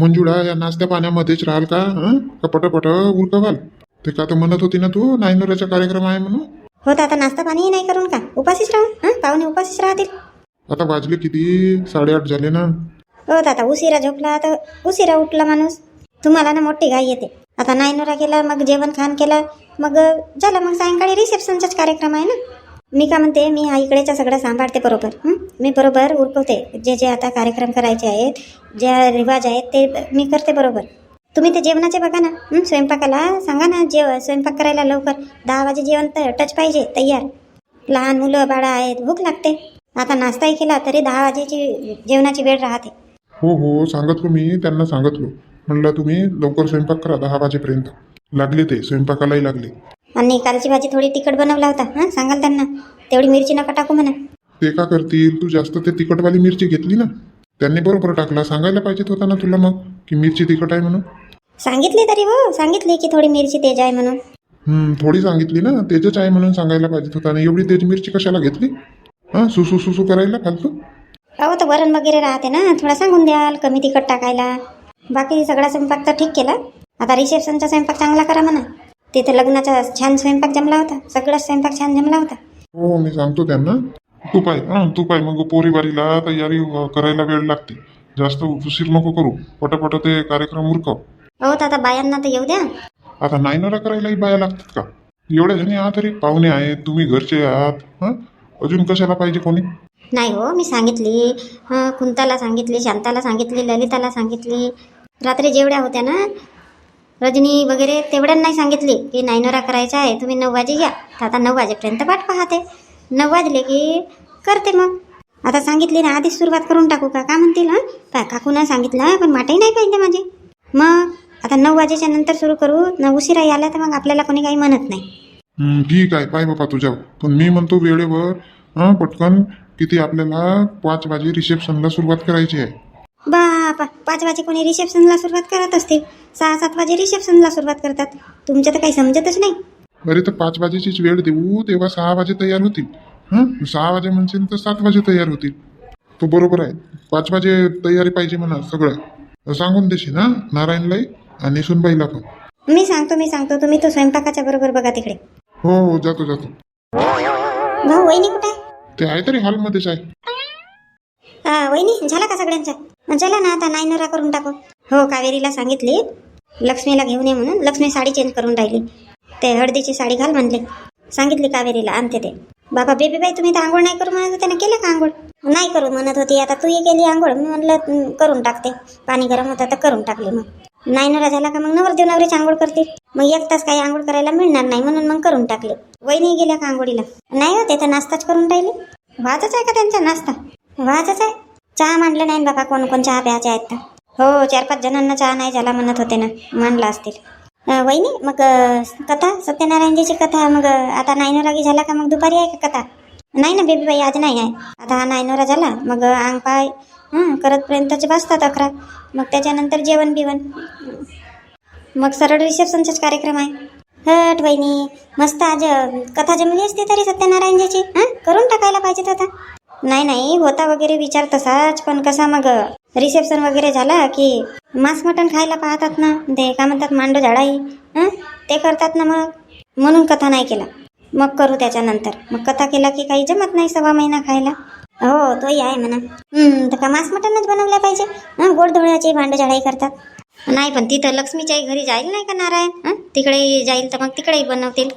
मंजुळा या नाश्त्या पाण्यामध्येच राहाल का हं? का पटपट उरकवाल ते का तर म्हणत होती ना तू नायनोराचा कार्यक्रम आहे म्हणून? हो तर आता नाश्ता पाणी नाही करून का? उपाशीच राहू हां? पाहुणे उपाशीच राहतील. आता वाजले किती? साडेआठ झाले ना? हो आता उशिरा झोपला तर उशिरा उठला माणूस. तुम्हाला ना मोठी घाई येते. आता नायनोरा केला मग जेवण खाण केलं मग झालं मग सायंकाळी रिसेप्शनचाच कार्यक्रम आहे ना? मी का म्हणते मी हा इकडेच्या सगळं सांभाळते बरोबर. मी बरोबर उरकवते. जे जे आता कार्यक्रम करायचे आहेत ज्या रिवाज आहेत ते मी करते बरोबर. तुम्ही ते जेवणाचे बघा ना. स्वयंपाकाला सांगा ना जेव स्वयंपाक करायला लवकर दहा वाजे जेवण तर टच पाहिजे तयार. लहान मुलं बाळा आहेत भूक लागते. आता नाश्ताही केला तरी दहा वाजेची जेवणाची वेळ राहते. हो हो सांगतो मी त्यांना सांगतलो. म्हणलं तुम्ही लवकर स्वयंपाक करा दहा वाजेपर्यंत. लागले ते स्वयंपाकालाही लागले. आणि कालची भाजी थोडी तिखट बनवला होता. हां सांगाल त्यांना. तेवढी मिरची नका टाकू म्हणा. ते का करतील तू जास्त ते तिखटवाली मिरची घेतली ना. त्यांनी बरोबर टाकला. सांगायला पाहिजेत होता ना तुला मग की मिरची तिखट आहे म्हणून. सांगितले तरी हो. सांगितले की थोडी मिरची तेज आहे म्हणून. हम्म, थोडी सांगितली ना. तेजच आहे म्हणून सांगायला पाहिजेत होता. आणि एवढी तेज मिरची कशाला घेतली? हा सुसू सुसू करायला फालतू. अहो तर वरण वगैरे राहते ना. थोडा सांगून द्याल कमी तिखट टाकायला. बाकी सगळा स्वयंपाक तर ठीक केला. आता रिसेप्शनचा स्वयंपाक चांगला करा म्हणा. तिथे लग्नाचा छान स्वयंपाक जमला होता सगळा स्वयंपाक छान जमला होता. हो मी सांगतो त्यांना. तू पाय हा तू पाय मग पोरीबारीला तयारी करायला वेळ लागते. जास्त उशीर नको करू. पटापट ते कार्यक्रम उरकव. अहो तर आता बायांना तर येऊ द्या. आता नायनोरा करायलाही बाया लागतात का? एवढ्या जणी आहात तरी पाहुणे आहेत तुम्ही घरचे आहात हा? अजून कशाला पाहिजे कोणी? नाही हो मी सांगितली. हं, कुंताला सांगितली शांताला सांगितली ललिताला सांगितली. रात्री जेवढ्या होत्या ना रजनी वगैरे तेवढ्या नाही सांगितली की नायनोरा करायचा आहे तुम्ही नऊ वाजे या. तर आता नऊ वाजेपर्यंत वाट पाहते. नऊ वाजले की करते मग. आता सांगितली ना आधीच सुरुवात करून टाकू का? का म्हणतील हां? पा काकूनं सांगितलं पण माटही नाही पाहिजे माझे. मग आता नऊ वाजेच्या नंतर सुरू करू. न उशिरा आला तर मग आपल्याला कोणी काही म्हणत नाही. ठीक आहे. पाय बापा तुझ्यावर पण मी म्हणतो वेळेवर पटकन किती आपल्याला पाच वाजे रिसेप्शनला सुरुवात करायची आहे. पाच वाजे कोणी रिसेप्शनला सुरुवात करत असतील सहा सात वाजे रिसेप्शनला सुरुवात करतात. तुमच्या तर काही समजतच नाही. अरे तर पाच वाजेचीच वेळ देऊ. तेव्हा सहा वाजे तयार होतील. हं? सहा वाजे म्हणशील तर सात वाजे तयार होतील. तो बरोबर आहे. पाच वाजे तयारी पाहिजे म्हणा सगळं. सांगून देशील हा? नारायणलाही आणि सुनबाईला पण. मी सांगतो मी सांगतो. तुम्ही तो स्वयंपाकाच्या बरोबर बघा तिकडे. हो हो जातो जातो. भाऊ वहिनी कुठे आहे? ते आहे तरी हॉलमध्येच आहे. वहिनी झाला का सगळ्यांचा? चला ना आता नायनोरा करून टाकू. हो कावेरीला सांगितली. लक्ष्मीला घेऊन ये म्हणून. लक्ष्मी साडी चेंज करून राहिली. ते हळदीची साडी घाल म्हणले. सांगितली कावेरीला आणते ते. बाबा बेबी बाई तुम्ही तर आंघोळ नाही करू म्हणत होते ना केलं का आंघोळ? नाही करू म्हणत होती. आता तू ये केली आंघोळ. मी म्हणलं करून टाकते. पाणी गरम होतं तर करून टाकली मग. नायनोरा झाला का मग? नवरदेव नवरीच आंघोळ करते. मग एक तास काही आंघोळ करायला मिळणार नाही म्हणून मग करून टाकले. वहिनी गेल्या का आंघोळीला? नाही हो ते तर नाश्ताच करून राहिले. वाचच आहे का त्यांचा नाश्ता? वाजच आहे. चहा मांडलं नाही बाबा कोण कोण चहा प्यायचे आहेत तर. हो चार पाच जणांना चहा नाही झाला म्हणत होते ना मांडला असतील. वहिनी मग कथा सत्यनारायणजीची कथा मग आता नायनोरागी झाला का मग दुपारी आहे का कथा? नाही ना बेबी बाई आज नाही आहे. आता हा नायनोरा झाला मग अंग पाय हां करतपर्यंतचे बसतात अकरा. मग त्याच्यानंतर जेवण बिवण. मग सरळ रिसेप्शनचाच कार्यक्रम आहे. हट वहिनी मस्त आज कथा जमली असते तरी सत्यनारायणजीची हां? करून टाकायला पाहिजेत आता. नाही नाही होता वगैरे विचार तसाच पण कसा मग? रिसेप्शन वगैरे झाला की मांस मटण खायला पाहतात ना ते काय म्हणतात मांडो झाडाई ते करतात ना मग? म्हणून कथा नाही केला. मग करू त्याच्यानंतर. मग कथा केला की काही जमत नाही सव्वा महिना खायला. हो तोही आहे म्हणा. तर का मांस मटणच बनवल्या पाहिजे? हं, गोडधोळ्याची भांडं झाडाई करतात. नाही पण तिथं लक्ष्मीच्याही घरी जाईल नाही का नारायण? हं? तिकडे जाईल तर मग तिकडेही बनवतील.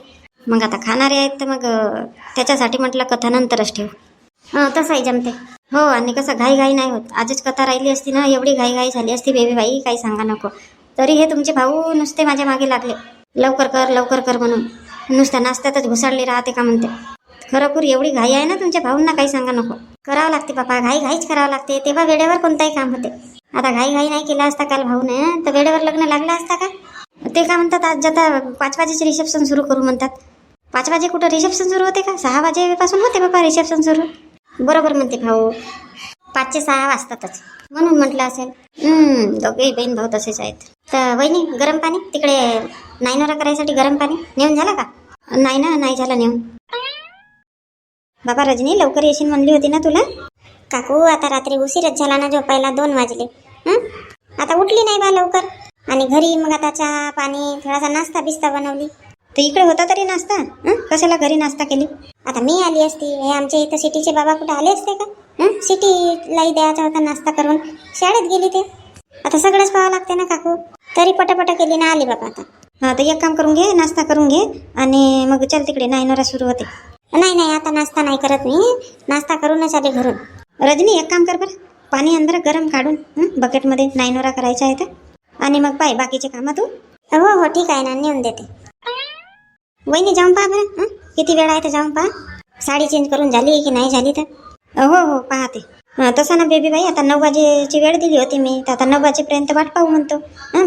मग आता खाणारे आहेत तर मग त्याच्यासाठी म्हटलं कथा नंतरच ठेव. हां तसंही जमते हो आणि कसं घाई घाई नाही होत. आजच कथा राहिली असती ना एवढी घाई घाई झाली असती बेबी बाई काही सांगा नको. तरी हे तुमचे भाऊ नुसते माझ्या मागे लागले. लवकर कर लवकर कर म्हणून. नुसत्या नाश्त्यातच घुसाळली राहते का म्हणते. खरोखर एवढी घाई आहे ना तुमच्या भाऊंना काही सांगा नको. करावं लागते बाबा घाई घाईच करावं लागते. तेव्हा वेळेवर कोणताही काम होते. आता घाई घाई नाही केला असता काल भाऊने तर वेळेवर लग्न लागलं असता का? ते काय म्हणतात आज आता पाच वाजेचे रिसेप्शन सुरू करू म्हणतात. पाच वाजे कुठं रिसेप्शन सुरू होते का? सहा वाजेपासून होते बाबा रिसेप्शन सुरू. बरोबर म्हणते भाऊ. पाचशे सहा वाजतातच. म्हणून म्हटलं असेल दोघेही बहीण भाऊ तसेच आहेत. तर वहिनी गरम पाणी? तिकडे नायनोरा करायसाठी गरम पाणी? नेऊन झालं का? नाही ना नाही झालं नेऊन. बाबा रजनी लवकर येशील म्हणली होती ना तुला? काकू आता रात्री उशीरच झाला ना झोपायला दोन वाजले. आता उठली नाही बा लवकर. आणि घरी मग आता चहा पाणी थोडासा नाश्ता बिस्ता बनवली. तर इकडे होता तरी नाश्ता हं? कशाला घरी नाश्ता केली? आता मी आली असती. हे आमच्या इथं सिटीचे बाबा कुठे आले असते का? हं? सिटीलाही द्यायचा होता नाश्ता करून. शाळेत गेली ते. आता सगळंच पाहावं लागते ना काकू. तरी पटापटा केली ना आली बाबा आता. हा तर एक काम करून घे नाश्ता करून घे आणि मग चल तिकडे नाईनोरा सुरू होते. नाही नाही आता नाश्ता नाही करत मी. नाश्ता करूनच आले घरून. रजनी एक काम कर बरं. पाणी अंदर गरम काढून हं, बकेटमध्ये नाईनोरा करायचा आहे तर. आणि मग पाय बाकीचे कामं तू. हो हो ठीक आहे ना नेऊन देते. वहिनी जाऊन पहा बरं किती वेळ आहे तर जाऊन पहा. साडी चेंज करून झाली की नाही झाली तर? हो हो पाहते. तसं ना बेबी बाई आता नऊ वाजेची वेळ दिली होती मी. तर आता नऊ वाजेपर्यंत वाट पाहू म्हणतो.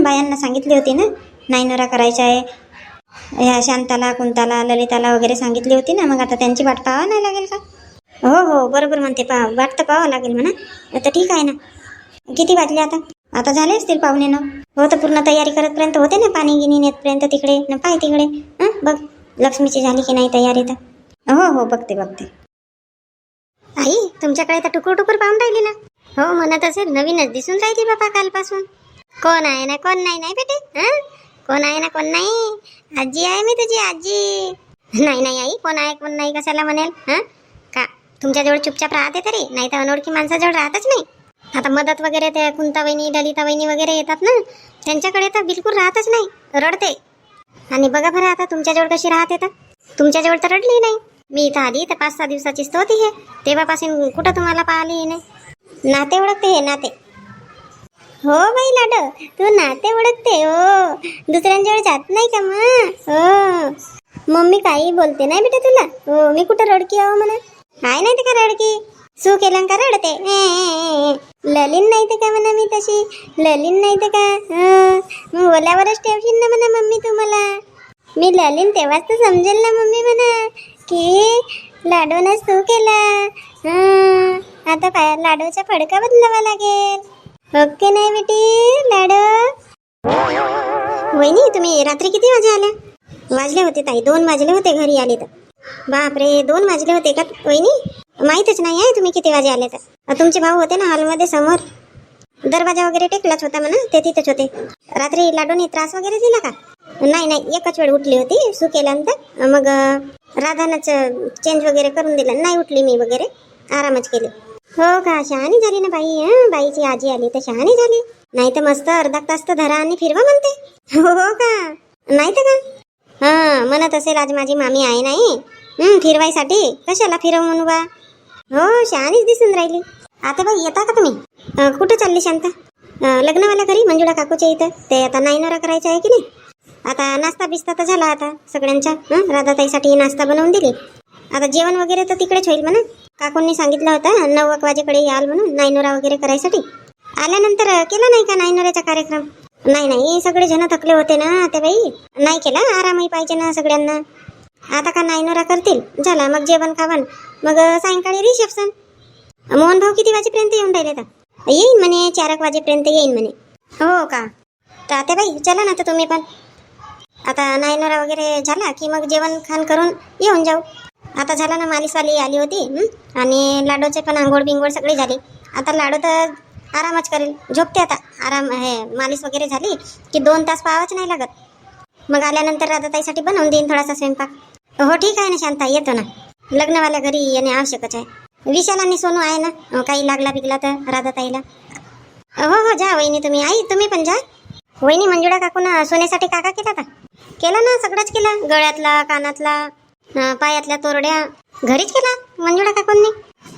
बायांना सांगितली होती ना? नाईनोरा करायचा आहे. या शांताला कुंताला ललिताला वगैरे सांगितली होती ना? मग आता त्यांची वाट पाहावं नाही लागेल का? हो हो बरोबर म्हणते. पा वाट तर पाहावं लागेल म्हणा. तर ठीक आहे ना. किती वाजले आता? आता झाले असतील पाहुणे ना? हो तर पूर्ण तयारी करतपर्यंत होते ना पाणी गिनी नेतपर्यंत तिकडे? न पाय तिकडे? बघ लक्ष्मीची झाली की नाही तयारी तर? हो हो बघते बघते. आई तुमच्याकडे तर टुकूर टुकूर पाहून राहिली ना? हो म्हणत असेल नवीनच दिसून राहिली बाबा कालपासून. कोण आहे ना कोण नाही नाही बेटे? कोण आहे ना कोण नाही? आजी आहे मी तुझी आजी. नाही नाही आई कोण आहे कोण नाही कशाला म्हणेल? हां? का तुमच्याजवळ चुपचाप राहते तरी? नाही तर अनोळखी माणसाजवळ राहतच नाही. आता मदत वगैरे त्या कुंता वहिनी ललिता वहिनी वगैरे येतात ना त्यांच्याकडे तर बिलकुल राहतच नाही रडते. आणि बघा बरं आता तुमच्याजवळ कशी राहते तर. तुमच्याजवळ तर रडली नाही. मी इथं आली तर पाच सहा दिवसाचीच होती हे तेव्हापासून कुठं तुम्हाला पाहिली नाही. नाते ओळखते हे नाते. हो बाई लाड तू नाते ओळखते हो. दुसऱ्यांजवळ जात नाही का मग? हो. मम्मी काही बोलते नाही बेटा तुला? हो मी कुठं रडकी आहो म्हणा? काय नाही ते का रडकी? सू केलं का रडते ए, नाही तर का म्हणा मी तशी ललिन नाही तर का मग ओल्यावरच ठेवशील ना म्हणा मम्मी तू मला मी ललिन तेव्हाच तर समजेल ना मम्मी म्हणा की लाडूनच तू केला आता काय लाडूचा फडका बदलावा लागेल ओके नाही बेटी लाडू वहिनी तुम्ही रात्री किती वाजे आल्या वाजले होते ताई दोन वाजले होते घरी आले तर बापरे दोन वाजले होते का वहिनी माहीतच नाही आहे तुम्ही किती वाजे आले तर. तुमचे भाऊ होते ना हॉलमध्ये समोर. दरवाजा वगैरे टेकलाच होता म्हणा ते तिथेच होते. रात्री लाडूने त्रास वगैरे दिला का? नाही नाही एकच वेळ उठली होती सू केल्यानंतर मग राधानंच चेंज वगैरे करून दिलं. नाही उठली मी वगैरे. आरामच केले. हो का? शहाणी झाली ना बाई हं? बाईची आजी आली तर शहाणी झाली. नाही तर मस्त अर्धा तास तर धरा आणि फिरवा म्हणते. हो हो का? नाही तर का? हा म्हणत असेल आज माझी मामी आहे नाही. फिरवायसाठी. कशाला फिरव म्हणू बा? हो शहाणीच दिसून राहिली. आता बाई येता का तुम्ही? कुठं चालली शांता? लग्नवाल्या घरी मंजुळा काकूच्या इथं? ते आता नाईनोरा करायचं आहे की नाही? आता नाश्ता बिस्ता तर झाला आता सगळ्यांच्या राधाताईसाठी नाश्ता बनवून दिली. आता जेवण वगैरे तर तिकडेच होईल म्हणा काकूंनी सांगितलं होतं नऊ एक वाजेकडे याल म्हणून नायनोरा वगैरे करायसाठी. आल्यानंतर केला नाही का नायनोऱ्याचा कार्यक्रम? नाही नाही सगळे जण थकले होते ना ते बाई. नाही केला आरामही पाहिजे ना सगळ्यांना. आता का नायनोरा करतील? झाला मग जेवण खावण मग सायंकाळी रिसेप्शन मोहन भाऊ किती वाजेपर्यंत येऊन राहिले तर येईन म्हणे चार एक वाजेपर्यंत येईन म्हणे. हो का? तर बाई चला ना तर तुम्ही पण. आता नायनोरा वगैरे झाला की मग जेवण खाण करून येऊन जाऊ. आता झाला ना मालिशवाली आली होती आणि लाडूचे पण आंघोळ बिंगोळ सगळी झाली. आता लाडू तर आरामच करेल. झोपते आता. आराम हे मालिश वगैरे झाली की दोन तास पाहावंच नाही लागत. मग आल्यानंतर राधाताईसाठी बनवून देईन थोडासा स्वयंपाक. हो ठीक आहे ना शांता येतो ना. लग्नवाल्या घरी येणे आवश्यकच आहे. विशाल आणि सोनू आहे ना? काही लागला बिगला तर राधाताईला. हो हो जा वहिनी तुम्ही आई तुम्ही पण जा. वहिनी मंजुळा काकून सोन्यासाठी काका केला का केला ना सगळंच केला. गळ्यातला कानातला पायातल्या तोरड्या. घरीच केला मंजुळा काकूंनी.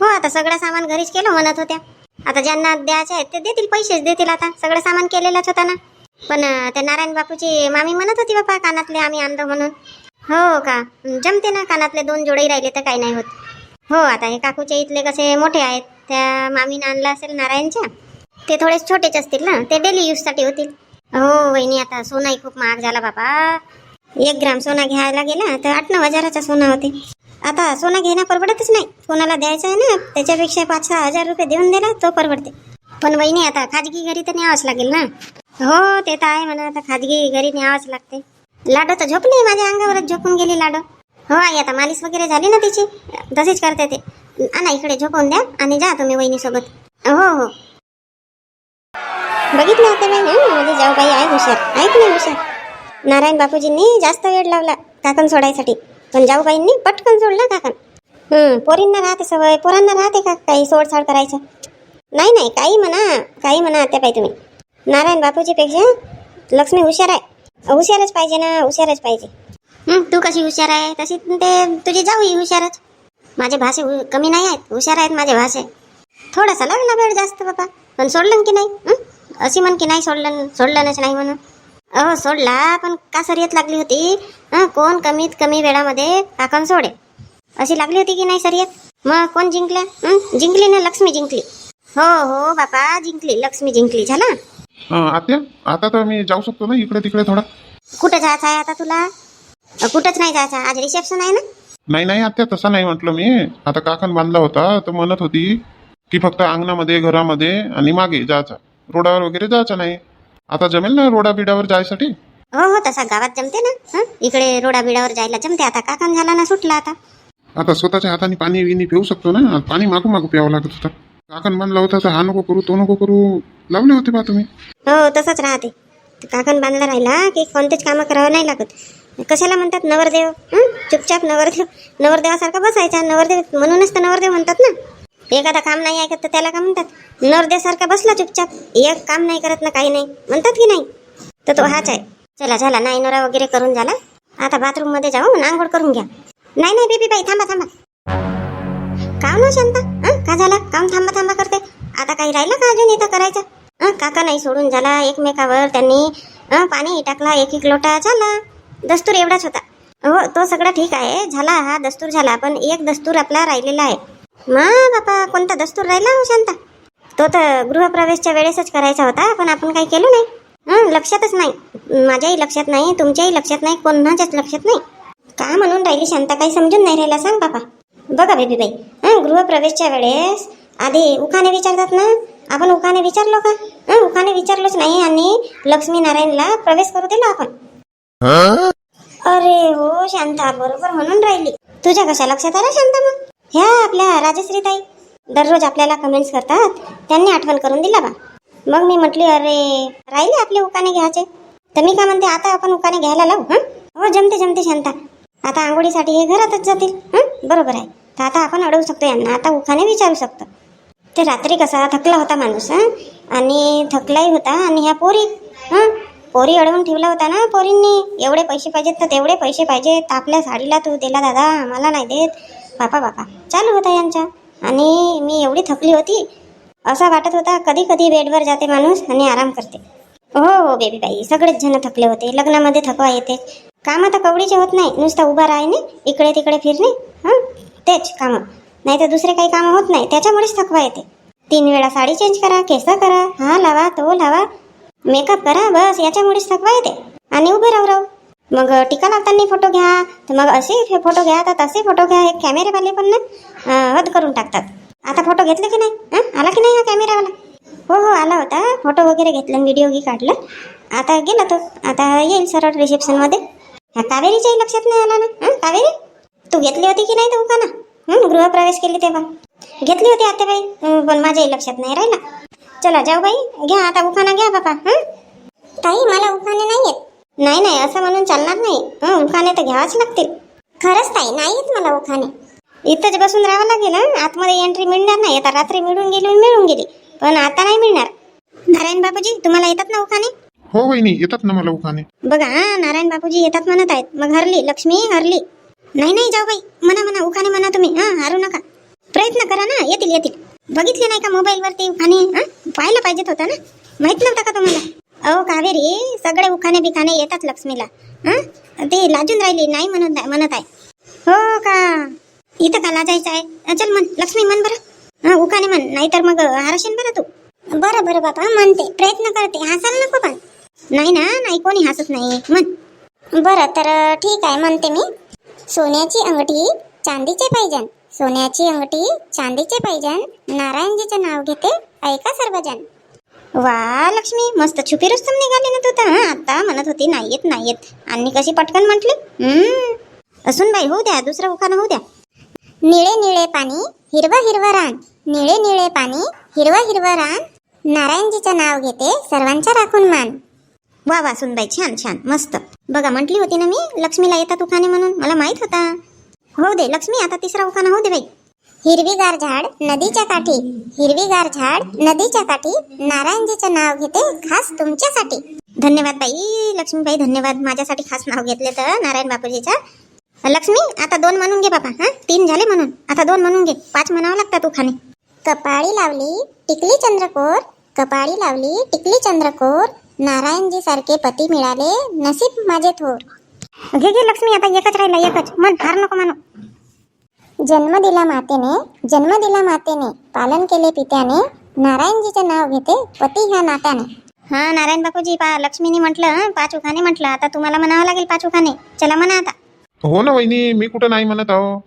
हो आता सगळं सामान घरीच केलं म्हणत होत्या. आता ज्यांना द्यायचे आहेत ते देतील पैसेच देतील आता. सगळं सामान केलेलंच होता ना. पण त्या नारायण बापूची मामी म्हणत होती बापा कानातले आम्ही आणलो म्हणून. हो का? जमते ना कानातले दोन जोडही राहिले तर काही नाही होत. हो आता हे काकूच्या इथले कसे मोठे आहेत त्या मामीनं आणला असेल नारायणच्या? ते थोडे छोटेच असतील ना? ते डेली यूजसाठी होतील. हो वहिनी आता सोनाही खूप महाग झाला बाबा. एक ग्राम सोना घ्यायला गेला तर आठ नऊ हजाराचा सोना होते. आता सोना घेणं परवडतच नाही. कोणाला द्यायचं आहे ना त्याच्यापेक्षा पाच सहा हजार रुपये देऊन दिला तो परवडते. पण वहिनी आता खाजगी घरी तर न्यावंच लागेल ना? हो ते तर आहे म्हणा आता खाजगी घरी न्यावंच लागते. लाडो तर झोपली माझ्या अंगावरच झोपून गेली लाडो. हो आई आता मालिश वगैरे झाली ना तिची? तशीच करते ते. आणा इकडे झोपून द्या आणि जा तुम्ही वहिनीसोबत. हो हो. बघितलं आता मी म्हणजे माझी जाऊबाई आहे हुशार. ऐक नाही हुशार. नारायण बापूजींनी जास्त वेळ लावला काकण सोडायसाठी. पण जाऊबाईंनी पटकन सोडला काकण. हम्म पोरींना राहते सवय. पोरांना राहते का काही सोडसाड करायचं? नाही नाही काही म्हणा काही म्हणा आत्याबाई तुम्ही. नारायण बापूजीपेक्षा लक्ष्मी हुशार आहे. हुशारच पाहिजे ना हुशारच पाहिजे. तू कशी हुशार आहे? तशी ते तुझी जाऊ हुशारच. माझे भाषे हु- कमी नाही आहेत हुशार आहेत माझे भाषे. थोडासा लागला वेळ जास्त बाबा. पण सोडलं की नाही? अशी म्हण की नाही सोडलं सोडलंच नाही म्हणून. अहो सोडला पण का सरियत लागली होती. कोण कमीत कमी वेळामध्ये काकण सोडे. अशी लागली होती की नाही सरियत? मग कोण जिंकल्या जिंकली ना लक्ष्मी जिंकली. हो हो बापा जिंकली लक्ष्मी जिंकली. झाला? आत्या आता तर मी जाऊ शकतो ना इकडे तिकडे थोडा. कुठं जायचं आहे आता तुला? अ, कुठंच नाही जायचं. आज रिसेप्शन आहे ना? नाही नाही आत्या तसा नाही म्हटलं मी. आता काकण बांधला होता तर म्हणत होती की फक्त अंगणामध्ये घरामध्ये आणि मागे जायचा. रोडावर वगैरे जायचं नाही. आता जमेल ना रोडा बिडावर जायसाठी? हो हो तसा गावात जमते ना. हं? इकडे रोडा बिडावर जायला जमते. आता काकण झाला ना सुटला आता. आता स्वतःच्या हाताने पाणी विनी पिऊ शकतो ना. पाणी मागू मागू प्यावं लागत होतं. काकण बांधला होता तर हा नको करू तो नको करू. लावले होते बा तुम्ही? हो तसंच राहते. काकण बांधला राहिला की कोणतेच कामं करावं नाही लागत. कशाला म्हणतात नवरदेव? चुपचाप नवरदेव नवरदेवासारखा बसायचा. नवरदेव म्हणूनच तर नवरदेव म्हणतात ना. एखादा काम नाही ऐकत तर त्याला काय म्हणतात? नवरदेवासारखा बसला चुपचाप. एक काम नाही करत ना काही नाही. म्हणतात की नाही? तर तो हाच आहे. चला झाला. नाही नोरा वगैरे करून झाला. आता बाथरूममध्ये जाऊ. आंघोळ करून घ्या. नाही नाही बेबी बाई थांबा थांबा. काम ना शांता? का झाला? काम थांबा थांबा करते. आता काही राहिलं का अजून इथं करायचं? काका नाही सोडून झाला एकमेकावर. त्यांनी पाणी टाकला एक एक लोटा झाला. दस्तूर एवढाच होता. हो तो सगळं ठीक आहे. झाला हा दस्तूर झाला पण एक दस्तूर आपला राहिलेला आहे. मा बापा कोणता दस्तूर राहिला हो शांता? तो तर गृहप्रवेशच्या वेळेसच करायचा होता पण आपण काही केलं नाही. लक्षातच नाही. माझ्याही लक्षात नाही तुमच्याही लक्षात नाही कोणाच्याच लक्षात नाही. का म्हणून राहिली शांता? काही समजून नाही राहिला सांग बापा. बघा बेबी बाई गृहप्रवेशच्या वेळेस आधी उखाने विचारतात ना? आपण उखाने विचारलो का? हं, उखाने विचारलोच नाही आणि लक्ष्मी नारायणला प्रवेश करू दिला आपण. अरे हो शांता बरोबर म्हणून राहिली. तुझ्या कशा लक्षात आलं शांता मग? ह्या आपल्या राजश्री ताई दररोज आपल्याला कमेंट्स करतात. त्यांनी आठवण करून दिला बा. मग मी म्हटली अरे राहिले आपले उकाने घ्यायचे. तर मी काय म्हणते आता आपण उकाने घ्यायला लावू हं? हो जमते जमते शांता. आता आंघोळीसाठी हे घरातच जातील. हं बरोबर आहे. तर आता आपण अडवू शकतो यांना. आता उखाने विचारू शकतो. ते रात्री कसा थकला होता माणूस आणि थकलाही होता. आणि ह्या पोरी हां? पोरी अडवून ठेवला होता ना पोरींनी? एवढे पैसे पाहिजेत तर तेवढे पैसे पाहिजेत आपल्या साडीला तू दिला दादा मला नाही देत. बापा बापा. चालू होता यांच्या आणि मी एवढी थकली होती. असं वाटत होता कधी कधी बेडवर जाते माणूस आणि आराम करते. हो हो बेबी बाई. सगळेच जण थकले होते. लग्नामध्ये थकवा येते. कामं आता कवडीचे होत नाही. नुसता उभा राहणे इकडे तिकडे फिरणे हां? तेच कामं. नाही तर दुसरे काही कामं होत नाही. त्याच्यामुळेच थकवा येते. तीन वेळा साडी चेंज करा केस करा हा लावा तो लावा. मेकअप करा बस याच्यामुळेच थकवा येते. आणि उभे राहू राहू. मग टीका लावताना फोटो घ्या. तर मग असे फोटो घ्या तर तसे फोटो घ्या. हे कॅमेरेवाले पण ना हद करून टाकतात. आता फोटो घेतले की नाही? आला की नाही हा कॅमेरावाला हो हो आला होता. फोटो वगैरे घेतला व्हिडिओ घे काढला. आता गेला तो. आता येईल सरळ रिसेप्शनमध्ये ह्या कावेरीच्याही लक्षात नाही आला ना? कावेरी? तू घेतली होती की नाही तू का ना हं, गृहप्रवेश केली तेव्हा. घेतली होती आत्याबाई. पण माझ्याही लक्षात नाही राहिला. चला जाऊ बाई. घ्या आता उखाणा घ्या बापा. हं? ताई मला उखाणे नाही येत नाही नाही असं म्हणून चालणार नाही. हं, उखाणे तर घ्यावाच लागतील. खरंच ताई नाही येत मला उखाणे. इथंच बसून राहावं लागेल? आतमध्ये एंट्री मिळणार नाही. आता रात्री मिळून गेली मिळून गेली. पण आता नाही मिळणार. नारायण बापूजी तुम्हाला येतात ना उखाणे? हो वहिनी येतात ना मला उखाणे. बघा हा नारायण बापूजी येतात म्हणत आहेत. मग हरली लक्ष्मी हरली. नाही नाही जाऊ बाई. म्हणा म्हणा उखाने म्हणा तुम्ही. हा हारू नका. प्रयत्न करा ना. येतील येतील. बघितले नाही का मोबाईल वरती उखाणे हा पाहायला पाहिजेत होता ना? माहीत नव्हतं का तुम्हाला? अहो कावेरी सगळे उखाने बिखाने येतात लक्ष्मीला. हा ते लाजून राहिली नाही म्हणत म्हणत आहे. हो का? इथं का लाजायचं आहे? चल म्हण लक्ष्मी म्हण बरं. हा उखाणे म्हण नाहीतर मग हारशीन बरं तू. बरं बरं बाबा म्हणते. प्रयत्न करते. हसायला नको पण. नाही ना नाही कोणी हसत नाही. म्हण. बरं तर ठीक आहे म्हणते मी. सोन्याची अंगठी चांदीचे पाहिजन सोन्याची अंगठी चांदीचे पाहिजन नारायणजीचं नाव घेते ऐका सर्वजण. वा लक्ष्मी मस्त छुपी रुस्तम निघाली ना तू तर आता म्हणत होती नाही येत नाही येत आणि कशी पटकन म्हटली? असून बाई होऊ द्या दुसरं उखाणं होऊ द्या. निळे निळे पाणी हिरवं हिरवं रान. निळे निळे पाणी हिरवं हिरवं रान. नारायणजीचं नाव घेते सर्वांचा राखून मान. वा वा सुनबाई छान छान मस्त. बघा म्हटली होती ना मी लक्ष्मीला येतात उखाणे म्हणून. मला माहीत होता. हो दे लक्ष्मी आता तिसरा उखाणा हो दे बाई. हिरवीगार झाड नदीच्या काठी. हिरवीगार झाड नदीच्या काठी. नारायणजीचं नाव घेते खास तुमच्यासाठी. धन्यवाद बाई. लक्ष्मीबाई धन्यवाद. माझ्यासाठी खास नाव घेतले तर नारायण बापूजीचं. लक्ष्मी आता दोन म्हणून घे बाबा हा तीन झाले म्हणून. आता दोन म्हणून घे. पाच म्हणावं लागतात उखाणे. कपाळी लावली टिकली चंद्रकोर. कपाळी लावली टिकली चंद्रकोर. नारायणजी सारखे पती मिळाले नसीब माझे थोर. घे घे लक्ष्मी आता एकच राहिला एकच. मन फार नको म्हणू जन्म दिला मातेने जन्म दिला मातेने पालन केले पित्याने नारायणजीचं नाव घेते पती ह्या नात्याने. हा नारायण बापूजी पा लक्ष्मीने म्हटलं पाच उखाणे म्हटलं. आता तुम्हाला म्हणावं लागेल पाच उखाणे चला म्हणा आता. हो ना वहिनी मी कुठं नाही म्हणत आहो.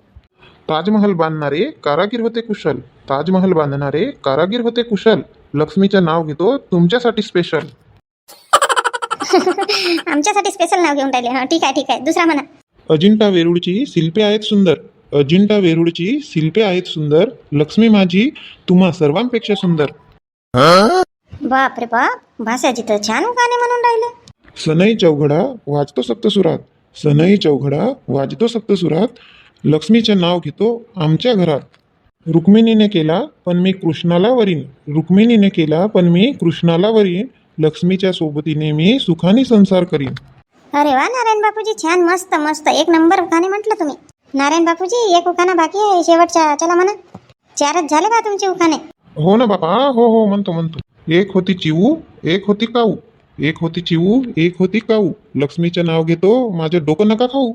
ताजमहल बांधणारे कारागीर होते कुशल. ताजमहल बांधणारे कारागीर होते कुशल. लक्ष्मीचं नाव घेतो तुमच्यासाठी स्पेशल आमच्यासाठी स्पेशल नाव घेऊन राहिले. हा ठीक आहे ठीक आहे. दुसरा म्हणा. अजिंठा वेरूळची शिल्पे आहेत सुंदर. अजिंठा वेरूळची शिल्पे आहेत सुंदर. लक्ष्मी माझी तुम्हा सर्वांपेक्षा सुंदर. बाप रे बाप भाषाजी तर छान उखाणे म्हणून राहिले. सनई चौघडा वाजतो सप्तसुरात सनई चौघडा वाजतो सप्तसुरात लक्ष्मीचे नाव घेतो आमच्या घरात. रुक्मिणीने केला पण मी कृष्णाला वरीन. रुक्मिणीने केला पण मी कृष्णाला वरीन. लक्ष्मीच्या सोबतीने मी सुखाने संसार करीन. अरे वा नारायण बापूजी छान मस्त मस्त. एक नंबर उखाणे म्हटलं तुम्ही. नारायण बापूजी एक उखाणा बाकी आहे शेवटच्या चला म्हणा. चारच झाले बा तुमचे उखाणे? हो ना बाबा हो हो म्हणतो म्हणतो. एक होती चिवू एक होती काऊ. एक होती चिवू एक होती काऊ. लक्ष्मीचे नाव घेतो माझे डोकं नका खाऊ.